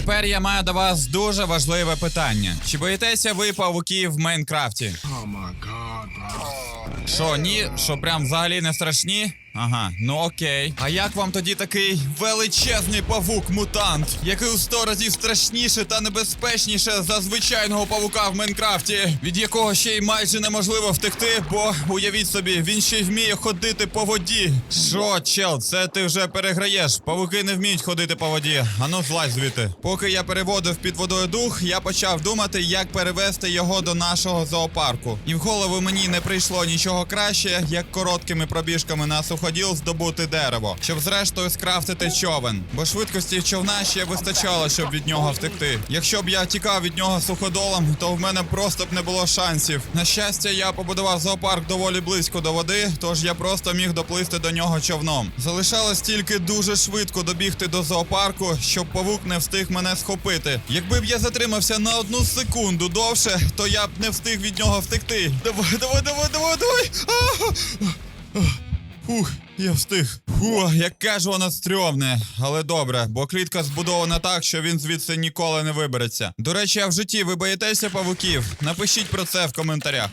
тепер я маю до вас дуже важливе питання. Чи боїтеся ви павуків в Майнкрафті? Що, ні? Що прям взагалі не страшні? Ага, ну окей. А як вам тоді такий величезний павук-мутант, який у сто разів страшніше та небезпечніше за звичайного павука в Майнкрафті, від якого ще й майже неможливо втекти, бо уявіть собі, він ще й вміє ходити по воді. Що, чел, це ти вже переграєш. Павуки не вміють ходити по воді. Ану, злазь звідти. Поки я переводив під водою дух, я почав думати, як перевести його до нашого зоопарку. І в голову мені не прийшло нічого краще, як короткими пробіжками на суходіл здобути дерево, щоб зрештою скрафтити човен. Бо швидкості човна ще вистачало, щоб від нього втекти. Якщо б я тікав від нього суходолом, то в мене просто б не було шансів. На щастя, я побудував зоопарк доволі близько до води, тож я просто міг доплисти до нього човном. Залишалось тільки дуже швидко добігти до зоопарку, щоб павук не встиг мене схопити. Якби б я затримався на одну секунду довше, то я б не встиг від нього втекти. Давай, давай, давай, давай, давай. А! Фух, я встиг. Фу, яке ж воно стрьомне. Але добре, бо клітка збудована так, що він звідси ніколи не вибереться. До речі, а в житті ви боїтеся павуків? Напишіть про це в коментарях.